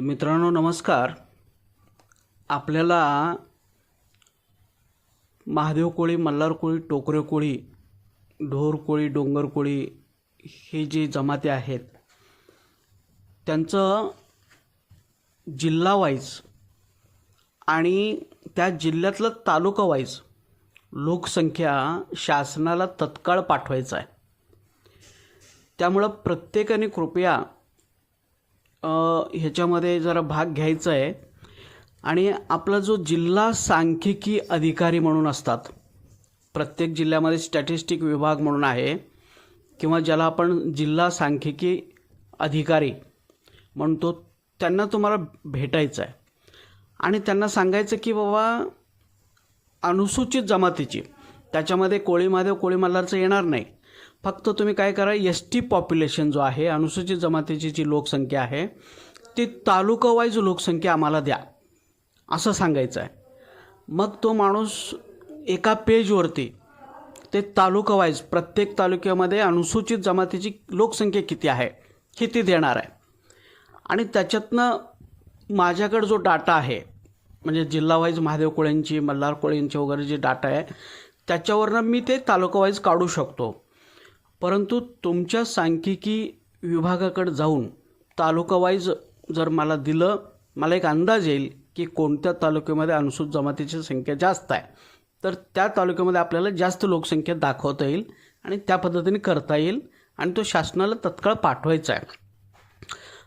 मित्रांनो नमस्कार. आपल्याला महादेव कोळी मल्हार कोळी टोकरे कोळी ढोर कोळी डोंगर कोळी हे जे जमाते आहेत त्यांचं जिल्हा वाईज आणि त्या जिल्ह्यातलं तालुका वाईज लोकसंख्या शासनाला तत्काळ पाठवायचं आहे. त्यामुळं प्रत्येकाने कृपया ह्याच्यामध्ये जरा भाग घ्यायचा आहे. आणि आपला जो जिल्हा सांख्यिकी अधिकारी म्हणून असतात प्रत्येक जिल्ह्यामध्ये स्टॅटिस्टिक विभाग म्हणून आहे किंवा ज्याला आपण जिल्हा सांख्यिकी अधिकारी म्हणतो त्यांना तुम्हाला भेटायचं आहे. आणि त्यांना सांगायचं की बाबा अनुसूचित जमातीची त्याच्यामध्ये कोळी महादेव कोळी मल्हारचं येणार नाही. फक्त तुम्ही काय करा एस टी पॉप्युलेशन जो आहे अनुसूचित जमातीची जी लोकसंख्या आहे ती तालुका वाईज लोकसंख्या आम्हाला द्या. असं सांगायचं आहे. मग तो माणूस एका पेजवरती ते तालुका वाईज प्रत्येक तालुक्यामध्ये अनुसूचित जमातीची लोकसंख्या किती आहे किती देणार आहे. आणि त्याच्यातनं माझ्याकडे जो डाटा आहे म्हणजे जिल्हावाईज महादेव कोळ्यांची मल्हार कोळ्यांची वगैरे जे डाटा आहे त्याच्यावरनं मी ते तालुकावाईज काढू शकतो. परंतु तुमच्या सांख्यिकी विभागाकडे जाऊन तालुकावाईज जर मला दिलं मला एक अंदाज येईल की कोणत्या तालुक्यामध्ये अनुसूचित जमातीची संख्या जास्त आहे. तर त्या तालुक्यामध्ये आपल्याला जास्त लोकसंख्या दाखवता येईल आणि त्या पद्धतीने करता येईल आणि तो शासनाला तत्काळ पाठवायचा आहे.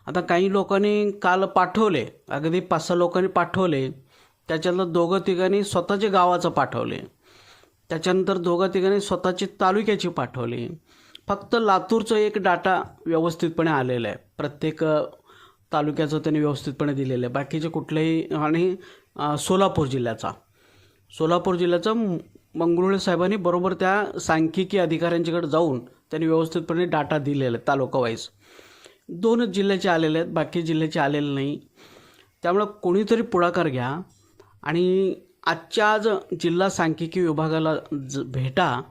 आता काही लोकांनी काल पाठवले अगदी पाच सहा लोकांनी पाठवले त्याच्यातलं दोघं तिघांनी स्वतःच्या गावाचं पाठवले. त्याच्यानंतर दोघं तिघांनी स्वतःची तालुक्याची पाठवली. फक्त लातूरचं एक डाटा व्यवस्थितपणे आलेलं आहे. प्रत्येक तालुक्याचं त्यांनी व्यवस्थितपणे दिलेलं आहे. बाकीचे कुठलेही आणि सोलापूर जिल्ह्याचा. सोलापूर जिल्ह्याचा म- मंगरुळे साहेबांनी बरोबर त्या सांख्यिकी अधिकाऱ्यांच्याकडे जाऊन त्यांनी व्यवस्थितपणे डाटा दिलेला आहे तालुका वाईज दोनच जिल्ह्याचे आलेले आहेत बाकी जिल्ह्याचे आलेले नाही. त्यामुळं कोणीतरी पुढाकार घ्या. आणि आजच्या आज जिल्हा सांख्यिकी विभागाला ज भेटा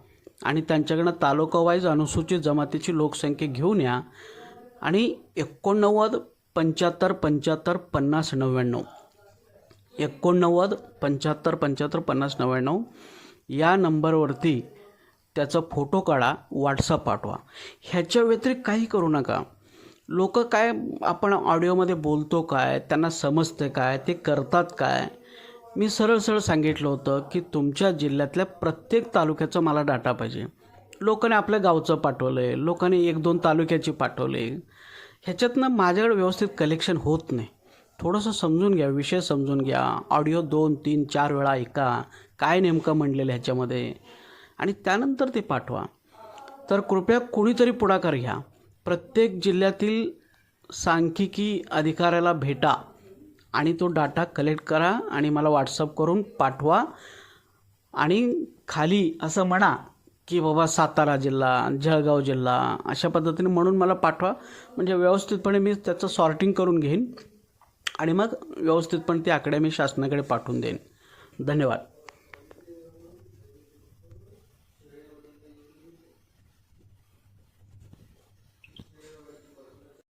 आणि त्यांच्याकडनं तालुकावाईज अनुसूचित जमातीची लोकसंख्या घेऊन या. आणि एकोणनव्वद पंच्याहत्तर पंच्याहत्तर पन्नास नव्याण्णव. एकोणनव्वद पंच्याहत्तर पंच्याहत्तर पन्नास नव्याण्णव. या नंबरवरती त्याचा फोटो काढा व्हॉट्सअप पाठवा. ह्याच्या व्यतिरिक्त काही करू नका. लोक काय आपण ऑडिओमध्ये बोलतो काय त्यांना समजते काय ते करतात काय? मी सरळ सरळ सांगितलं होतं की तुमच्या जिल्ह्यातल्या प्रत्येक तालुक्याचं मला डाटा पाहिजे. लोकांनी आपल्या गावचं पाठवलं आहे लोकांनी एक दोन तालुक्याची पाठवले ह्याच्यातनं माझ्याकडे व्यवस्थित कलेक्शन होत नाही. थोडंसं समजून घ्या विषय समजून घ्या. ऑडिओ दोन तीन चार वेळा ऐका. काय नेमकं म्हणलेलं ह्याच्यामध्ये? आणि त्यानंतर ते पाठवा. तर कृपया कुणीतरी पुढाकार घ्या. प्रत्येक जिल्ह्यातील सांख्यिकी अधिकाऱ्याला भेटा. आणि तो डाटा कलेक्ट करा आणि मला व्हॉट्सअप करून पाठवा. आणि खाली असं म्हणा की बाबा सातारा जिल्हा जळगाव जिल्हा अशा पद्धतीने म्हणून मला पाठवा. म्हणजे व्यवस्थितपणे मी त्याचं सॉर्टिंग करून घेईन आणि मग व्यवस्थितपणे ती आकडे मी शासनाकडे पाठवून देईन. धन्यवाद.